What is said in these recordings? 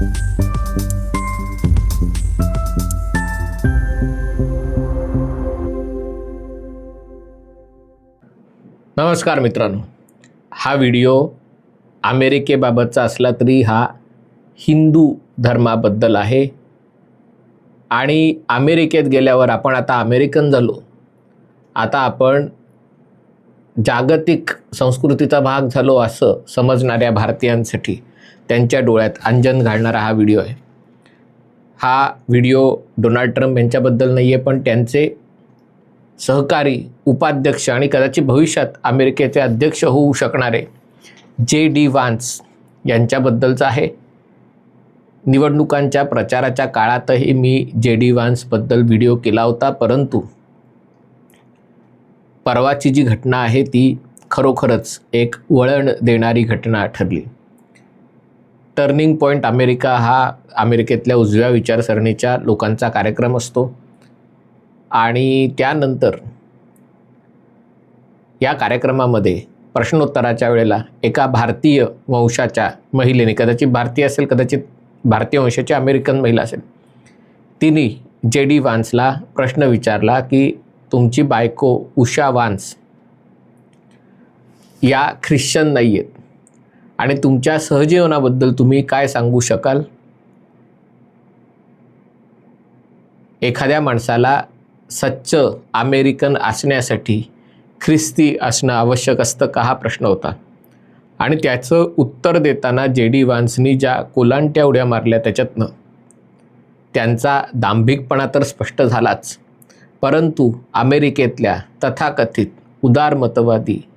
नमस्कार मित्रांनो. हा व्हिडिओ अमेरिकेबाबतचा असला तरी हा हिंदू धर्माबद्दल आहे. आणि अमेरिकेत गेल्यावर आपण आता अमेरिकन झालो. आता आपण जागतिक संस्कृतीचा भाग झालो असं समजणाऱ्या भारतीयांसाठी. त्यांच्या डोळ्यात अंजन घालणारा हा व्हिडिओ आहे. हा व्हिडिओ डोनाल्ड ट्रम्प यांच्याबद्दल नाही आहे पण त्यांचे सहकारी उपाध्यक्ष आणि कदाचित भविष्यात अमेरिकेचे अध्यक्ष होऊ शकणारे जे डी वान्स यांच्याबद्दलचं आहे. निवडणुकांच्या प्रचाराच्या काळातही मी जे डी वान्सबद्दल व्हिडिओ केला होता परंतु परवाची जी घटना आहे ती खरोखरच एक वळण देणारी घटना ठरली. टर्निंग पॉईंट अमेरिका हा अमेरिकेतल्या उजव्या विचारसरणीच्या लोकांचा कार्यक्रम असतो. आणि त्यानंतर या कार्यक्रमामध्ये प्रश्नोत्तराच्या वेळेला एका भारतीय वंशाच्या महिलेने कदाचित भारतीय असेल कदाचित भारतीय वंशाची अमेरिकन महिला असेल तिने जे डी वान्सला प्रश्न विचारला की तुमची बायको उषा वान्स या ख्रिश्चन नाही आहेत आणि तुमच्या सहजीवनाबद्दल तुम्ही काय सांगू शकाल? एखाद्या माणसाला सच्च अमेरिकन असण्यासाठी ख्रिस्ती असणं आवश्यक असतं का हा प्रश्न होता. आणि त्याचं उत्तर देताना जे डी वान्सनी ज्या कोलांट्या उड्या मारल्या त्याच्यातनं त्यांचा दांभिकपणा तर स्पष्ट झालाच. परंतु अमेरिकेतल्या तथाकथित उदारमतवादी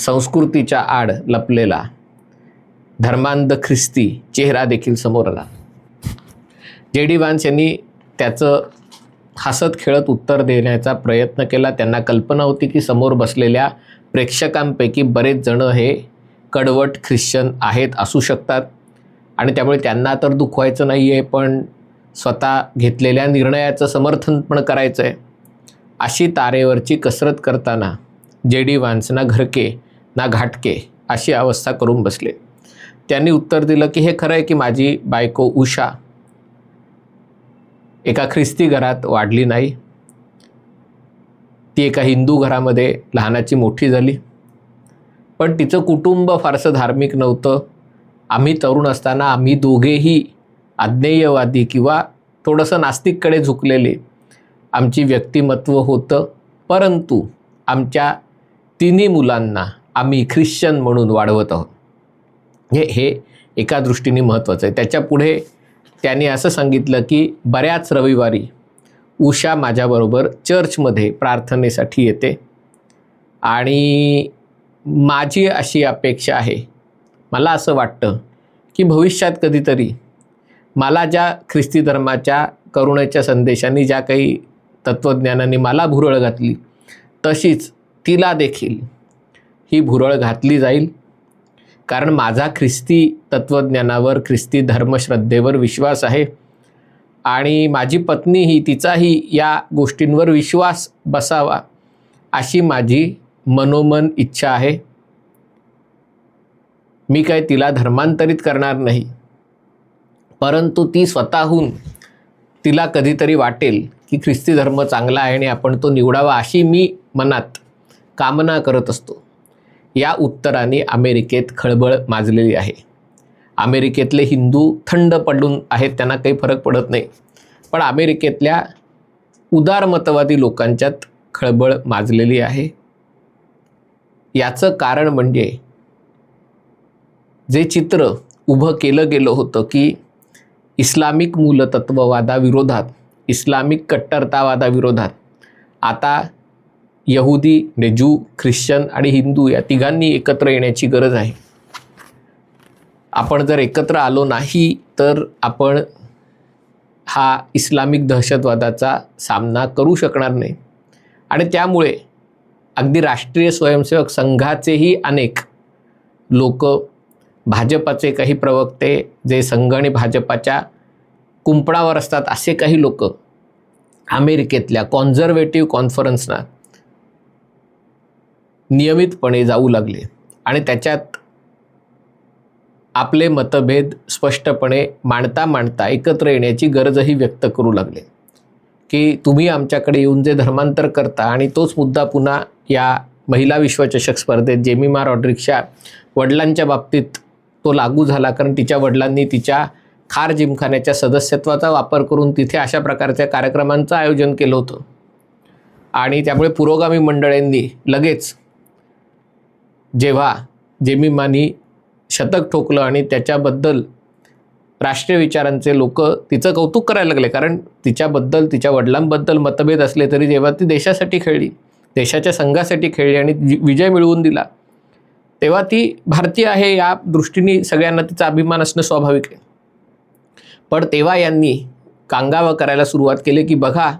संस्कृतीच्या आड लपलेला धर्मांध ख्रिस्ती चेहरा देखील समोर आला. जे डी वान्स यांनी त्याचं हसत खेळत उत्तर देण्याचा प्रयत्न केला त्यांना कल्पना होती की समोर बसलेल्या प्रेक्षकांपैकी बरेच जण हे कडवट ख्रिश्चन आहेत असू शकतात. आणि त्यामुळे त्यांना तर दुखवायचं नाही आहे पण स्वतः घेतलेल्या निर्णयाचं समर्थन पण करायचं आहे अशी तारेवरची कसरत करताना जे डी वान्सना घरके ना घाटके अशी अवस्था करून बसले. त्यांनी उत्तर दिलं की हे खरं आहे की माझी बायको उषा एका ख्रिस्ती घरात वाढली नाही. ती एका हिंदू घरामध्ये लहानाची मोठी झाली. पण तिचं कुटुंब फारसं धार्मिक नव्हतं. आम्ही तरुण असताना आम्ही दोघेही आज्ञेयवादी किंवा थोडंसं नास्तिककडे झुकलेले. आमची व्यक्तिमत्व होतं परंतु आमच्या तिन्ही मुलांना आम्ही ख्रिश्चन म्हणून वाढवत आहोत. हे हे एका दृष्टीने महत्त्वाचं आहे. त्याच्या पुढे त्यांनी असं सांगितलं की बऱ्याच रविवारी उषा माझ्याबरोबर चर्चमध्ये प्रार्थनेसाठी येते आणि माझी अशी अपेक्षा आहे. मला असं वाटतं की भविष्यात कधीतरी मला ज्या ख्रिस्ती धर्माच्या करुणेच्या संदेशांनी ज्या काही तत्त्वज्ञानाने मला भुरळ घातली तशीच तिला देखील ही भुरळ घातली जाईल. कारण माझा ख्रिस्ती तत्त्वज्ञानावर ख्रिस्ती धर्मश्रद्धेवर विश्वास आहे. आणि माझी पत्नीही तिचाही या गोष्टींवर विश्वास बसावा अशी माझी मनोमन इच्छा आहे. मी काय तिला धर्मांतरित करणार नाही. परंतु ती स्वतःहून तिला कधीतरी वाटेल की ख्रिस्ती धर्म चांगला आहे आणि आपण तो निवडावा अशी मी मनात कामना करत असतो. या उत्तराने अमेरिकेत खळबळ माजलेली आहे. अमेरिकेतले हिंदू थंड पडून आहेत त्यांना काही फरक पडत नाही. पण अमेरिकेतल्या उदारमतवादी लोकांच्यात खळबळ माजलेली आहे. याचं कारण म्हणजे जे चित्र उभं केलं गेलं होतं की इस्लामिक मूलतत्ववादाविरोधात इस्लामिक कट्टरतावादाविरोधात आता यहुदी म्हणजे जू ख्रिश्चन आणि हिंदू या तिघांनी एकत्र येण्याची गरज आहे. आपण जर एकत्र आलो नाही तर आपण हा इस्लामिक दहशतवादाचा सामना करू शकणार नाही. आणि त्यामुळे अगदी राष्ट्रीय स्वयंसेवक संघाचेही अनेक लोक भाजपाचे काही प्रवक्ते जे संघ आणि भाजपाच्या कुंपणावर असतात असे काही लोक अमेरिकेतल्या कॉन्झर्वेटिव्ह कॉन्फरन्सना नियमितपणे जाऊ लागले. आणि त्याच्यात आपले मतभेद स्पष्टपणे मांडता मांडता एकत्र येण्याची गरजही व्यक्त करू लागले. की तुम्ही आमच्याकडे येऊन जे धर्मांतर करता आणि तोच मुद्दा पुन्हा या महिला विश्वचषक स्पर्धेत जेमिमा रॉड्रिक्सच्या वडिलांच्या बाबतीत तो लागू झाला कारण तिच्या वडिलांनी तिच्या खार जिमखान्याच्या सदस्यत्वाचा वापर करून तिथे अशा प्रकारच्या कार्यक्रमांचं आयोजन केलं होतं. आणि त्यामुळे पुरोगामी मंडळींनी लगेच जेव्हा जेमिमानी शतक ठोकलं आणि त्याच्याबद्दल राष्ट्रीय विचारांचे लोक तिचं कौतुक करायला लागले. कारण तिच्याबद्दल तिच्या वडिलांबद्दल मतभेद असले तरी जेव्हा ती देशासाठी खेळली देशाच्या संघासाठी खेळली आणि वि- विजय मिळवून दिला तेव्हा ती भारतीय आहे या दृष्टीने सगळ्यांना तिचा अभिमान असणं स्वाभाविक आहे. पण तेव्हा यांनी कांगावा करायला सुरुवात केली की बघा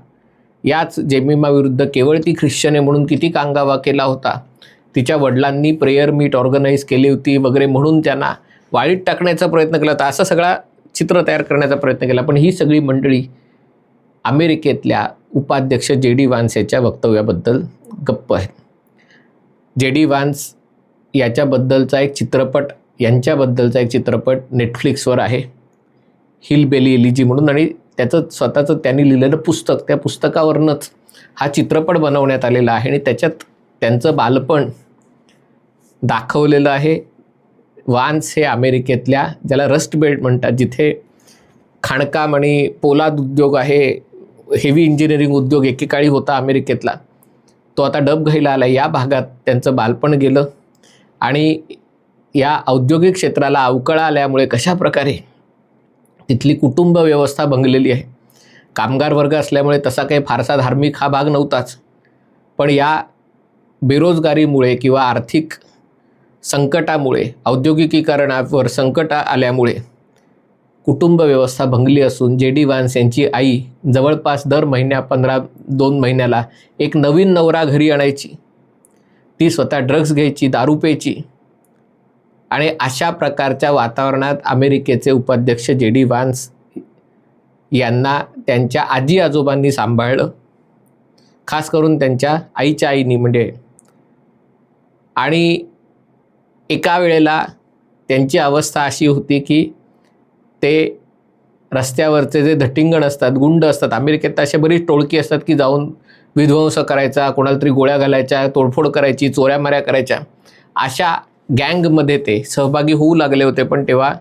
याच जेमिमा विरुद्ध केवळ ती ख्रिश्चन आहे म्हणून किती कांगावा केला होता. तिच्या वडिलांनी प्रेयर मीट ऑर्गनाईज केली होती वगैरे म्हणून त्यांना वाळीत टाकण्याचा प्रयत्न केला होता. असा सगळा चित्र तयार करण्याचा प्रयत्न केला. पण ही सगळी मंडळी अमेरिकेतल्या उपाध्यक्ष जे डी वान्स याच्या वक्तव्याबद्दल गप्प आहेत. जे डी वान्स याच्याबद्दलचा एक चित्रपट यांच्याबद्दलचा एक चित्रपट नेटफ्लिक्सवर आहे. हिल बेली एलिजी म्हणून आणि त्याचं स्वतःचं त्यांनी लिहिलेलं पुस्तक. त्या पुस्तकावरूनच हा चित्रपट बनवण्यात आलेला आहे आणि त्याच्यात त्यांचं बालपण दाखवलेलं आहे. वान्स हे अमेरिकेतल्या ज्याला रस्ट बेल्ट म्हणतात जिथे खाणकाम आणि पोलाद उद्योग आहे हेवी इंजिनिअरिंग उद्योग एकेकाळी होता अमेरिकेतला. तो आता डब घ्यायला आला. या भागात त्यांचं बालपण गेलं आणि या औद्योगिक क्षेत्राला अवकळा आल्यामुळे कशा प्रकारे तिथली कुटुंब व्यवस्था भंगलेली आहे. कामगार वर्ग असल्यामुळे तसा काही फारसा धार्मिक हा भाग नव्हताच. पण या बेरोजगारीमुळे किंवा आर्थिक संकटामुळे औद्योगिकीकरणावर संकट आल्यामुळे कुटुंब व्यवस्था भंगली असून जे डी वान्स यांची आई जवळपास दर महिन्या पंधरा दोन महिन्याला एक नवीन नवरा घरी आणायची. ती स्वतः ड्रग्ज घ्यायची दारू प्यायची आणि अशा प्रकारच्या वातावरणात अमेरिकेचे उपाध्यक्ष जे डी वान्स यांना त्यांच्या आजी आजोबांनी सांभाळलं. खास करून त्यांच्या आईच्या आईनी म्हणजे आणि एका वेळेला त्यांची अवस्था अशी होती की ते रस्त्यावरचे जे धटिंगण असतात गुंड असतात अमेरिकेत अशा बरीच टोळकी असतात की जाऊन विध्वंस करायचा कोणाला तरी गोळ्या घालायच्या तोडफोड करायची चोऱ्यामाऱ्या करायच्या. अशा गँगमध्ये ते सहभागी होऊ लागले होते पण तेव्हा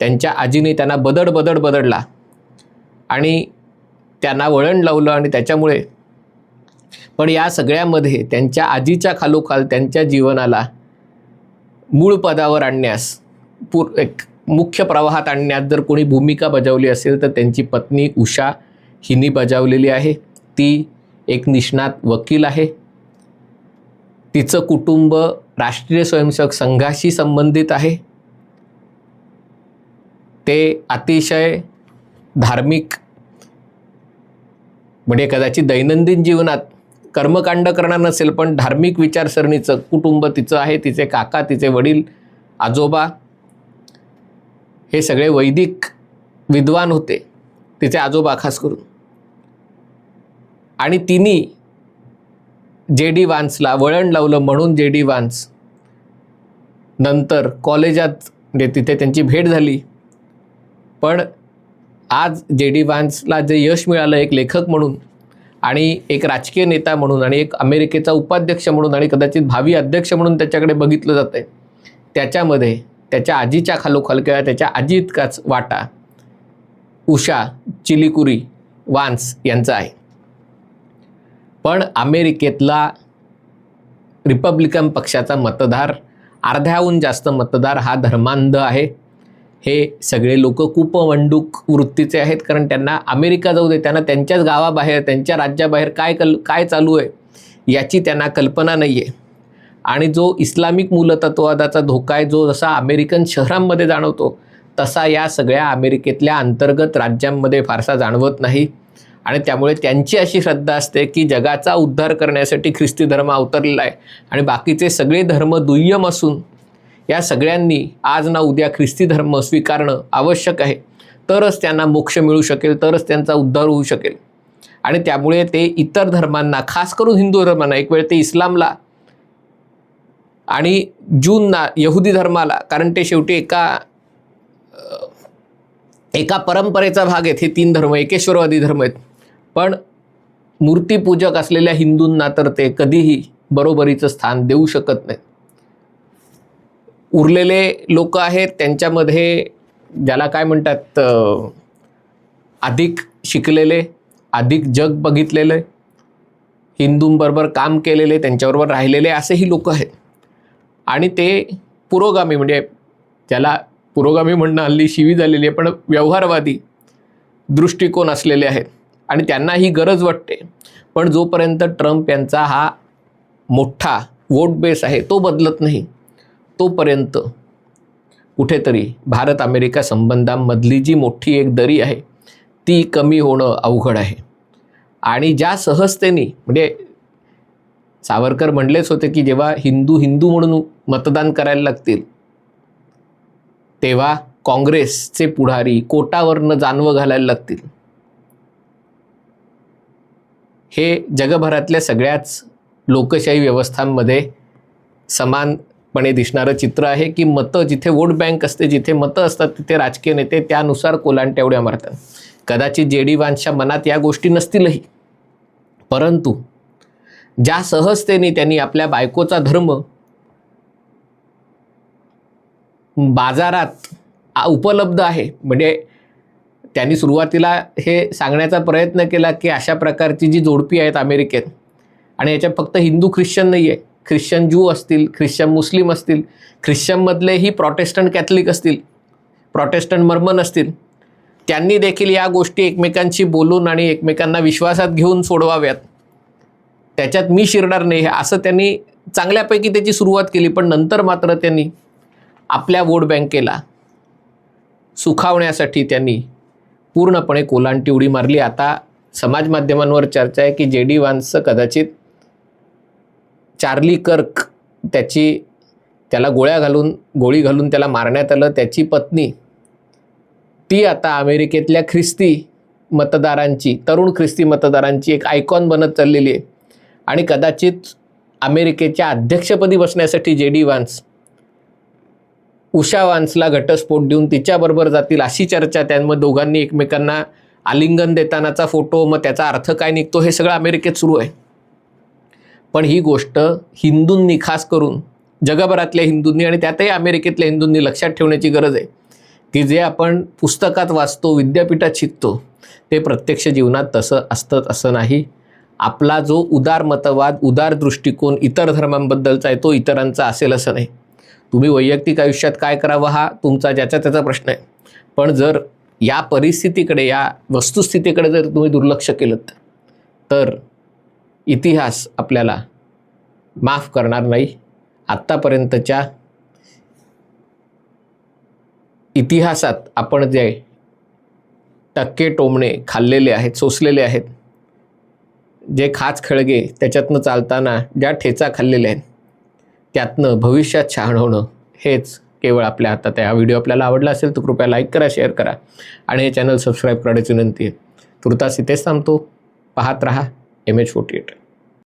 त्यांच्या आजीने त्यांना बदड बदड बदडला. आणि त्यांना वळण लावलं आणि त्याच्यामुळे पण या सगळ्यामध्ये त्यांच्या आजीच्या खालोखाल त्यांच्या जीवनाला मूळ पदावर आणण्यास पूर एक मुख्य प्रवाहात आणण्यात जर कोणी भूमिका बजावली असेल तर त्यांची पत्नी उषा हिने बजावलेली आहे. ती एक निष्णात वकील आहे. तिचं कुटुंब राष्ट्रीय स्वयंसेवक संघाशी संबंधित आहे. ते अतिशय धार्मिक म्हणजे कदाचित दैनंदिन जीवनात कर्मकांड करणार नसेल पण धार्मिक विचारसरणीचं कुटुंब तिचं आहे तिचे काका तिचे वडील आजोबा हे सगळे वैदिक विद्वान होते तिचे आजोबा खास करून. आणि तिने जे डी वान्सला वळण लावलं म्हणून जे डी वान्स नंतर कॉलेजात म्हणजे तिथे त्यांची भेट झाली. पण आज जे डी वान्सला जे यश मिळालं एक लेखक म्हणून आणि एक राजकीय नेता म्हणून आणि एक अमेरिकेचा उपाध्यक्ष म्हणून आणि कदाचित भावी अध्यक्ष म्हणून त्याच्याकडे बघितलं जातं आहे त्याच्यामध्ये त्याच्या आजीच्या खालोखाल किंवा त्याच्या आजी इतकाच वाटा उषा चिलिकुरी वान्स यांचा आहे. पण अमेरिकेतला रिपब्लिकन पक्षाचा मतदार अर्ध्याहून जास्त मतदार हा धर्मांध आहे. हे सगळे लोक कुपवंडूक वृत्तीचे आहेत कारण त्यांना अमेरिका जाऊ दे त्यांना त्यांच्याच गावाबाहेर त्यांच्या राज्याबाहेर काय कल काय चालू आहे याची त्यांना कल्पना नाही आहे आणि जो इस्लामिक मूलतत्ववादाचा धोका आहे जो जसा अमेरिकन शहरांमध्ये जाणवतो तसा या सगळ्या अमेरिकेतल्या अंतर्गत राज्यांमध्ये फारसा जाणवत नाही. आणि त्यामुळे त्यांची अशी श्रद्धा असते की जगाचा उद्धार करण्यासाठी ख्रिस्ती धर्म अवतरलेला आहे. आणि बाकीचे सगळे धर्म दुय्यम असून या सगळ्यांनी आज ना उद्या ख्रिस्ती धर्म स्वीकारणं आवश्यक आहे. तरच त्यांना मोक्ष मिळू शकेल तरच त्यांचा उद्धार होऊ शकेल. आणि त्यामुळे ते इतर धर्मांना खास करून हिंदू धर्मांना एक वेळ ते इस्लामला आणि जूनना यहुदी धर्माला कारण ते शेवटी एका एका परंपरेचा भाग आहेत. हे तीन धर्म एकेश्वरवादी धर्म आहेत. पण मूर्तीपूजक असलेल्या हिंदूंना तर ते कधीही बरोबरीचं स्थान देऊ शकत नाहीत. उरलेले लोक आहेत त्यांच्यामध्ये ज्याला काय म्हणतात अधिक शिकलेले अधिक जग बघितलेले हिंदूंबरोबर काम केलेले त्यांच्याबरोबर राहिलेले असेही लोक आहेत. आणि ते पुरोगामी म्हणजे ज्याला पुरोगामी म्हणणं हल्ली शिवी झालेली आहे पण व्यवहारवादी दृष्टिकोन असलेले आहेत. आणि त्यांना ही गरज वाटते. पण जोपर्यंत ट्रम्प यांचा हा मोठा वोट बेस आहे तो बदलत नाही. तोपर्यंत कुठेतरी भारत अमेरिका संबंधांमधली जी मोठी एक दरी आहे ती कमी होणं अवघड आहे. आणि ज्या सहजतेने म्हणजे सावरकर म्हणलेच होते की जेव्हा हिंदू हिंदू म्हणून मतदान करायला लागतील तेव्हा काँग्रेसचे पुढारी कोटावरनं जानवं घालायला लागतील. हे जगभरातल्या सगळ्याच लोकशाही व्यवस्थांमध्ये समान पणे दिसणारं चित्र आहे की मतं जिथे वोट बँक असते जिथे मतं असतात तिथे राजकीय नेते त्यानुसार कोलांट्या उड्या मारतात. कदाचित जे डी वान्सच्या मनात या गोष्टी नसतीलही. परंतु ज्या सहजतेने त्यांनी आपल्या बायकोचा धर्म बाजारात उपलब्ध आहे म्हणजे त्यांनी सुरुवातीला हे सांगण्याचा प्रयत्न केला की अशा प्रकारची जी जोडपी आहेत अमेरिकेत आणि याच्यात फक्त हिंदू ख्रिश्चन नाही आहे ख्रिश्चन जू असतील ख्रिश्चन मुस्लिम असतील ख्रिश्चनमधलेही प्रॉटेस्टंट कॅथलिक असतील प्रॉटेस्टंट मर्मन असतील त्यांनी देखील या गोष्टी एकमेकांशी बोलून आणि एकमेकांना विश्वासात घेऊन सोडवाव्यात. त्याच्यात मी शिरणार नाही हे असं त्यांनी चांगल्यापैकी त्याची सुरुवात केली पण नंतर मात्र त्यांनी आपल्या वोट बँकेला सुखावण्यासाठी त्यांनी पूर्णपणे कोलांटी उडी मारली. आता समाज माध्यमांवर चर्चा आहे की जे डी वान्सचं कदाचित चार्ली कर्क त्याची त्याला गोळ्या घालून गोळी घालून त्याला मारण्यात आलं. त्याची पत्नी ती आता अमेरिकेतल्या ख्रिस्ती मतदारांची तरुण ख्रिस्ती मतदारांची एक आयकॉन बनत चाललेली आहे. आणि कदाचित अमेरिकेच्या अध्यक्षपदी बसण्यासाठी जे डी वान्स उषा वान्सला घटस्फोट देऊन तिच्याबरोबर जातील अशी चर्चा त्यांमध्ये दोघांनी एकमेकांना आलिंगन देतानाचा फोटो मग त्याचा अर्थ काय निघतो हे सगळं अमेरिकेत सुरू आहे. पण ही गोष्ट हिंदूंनी खास करून जगभरातल्या हिंदूंनी आणि त्यातही अमेरिकेतल्या हिंदूंनी लक्षात ठेवण्याची गरज आहे की जे आपण पुस्तकात वाचतो विद्यापीठात शिकतो ते प्रत्यक्ष जीवनात तसं असतं असं नाही. आपला जो उदार मतवाद उदार दृष्टिकोन इतर धर्मांबद्दलचा आहे तो इतरांचा असेल असं नाही. तुम्ही वैयक्तिक आयुष्यात काय करावं हा तुमचा ज्याचा त्याचा प्रश्न आहे. पण जर या परिस्थितीकडे या वस्तुस्थितीकडे जर तुम्ही दुर्लक्ष केलं तर इतिहास आपल्याला माफ करणार नाही. आत्तापर्यंतच्या इतिहासात आपण जे टक्के टोमणे खाल्लेले आहेत सोसलेले आहेत जे खाच खळगे त्याच्यातनं चालताना ज्या ठेचा खाल्लेल्या आहेत त्यातनं भविष्यात छान होणं हेच केवळ आपल्या हातात आहे. हा व्हिडिओ आपल्याला आवडला असेल तर कृपया लाईक करा शेअर करा आणि हे चॅनल सबस्क्राईब करण्याची विनंती आहे. तुर्तास इथेच थांबतो. पाहत रहा. MH forty eight.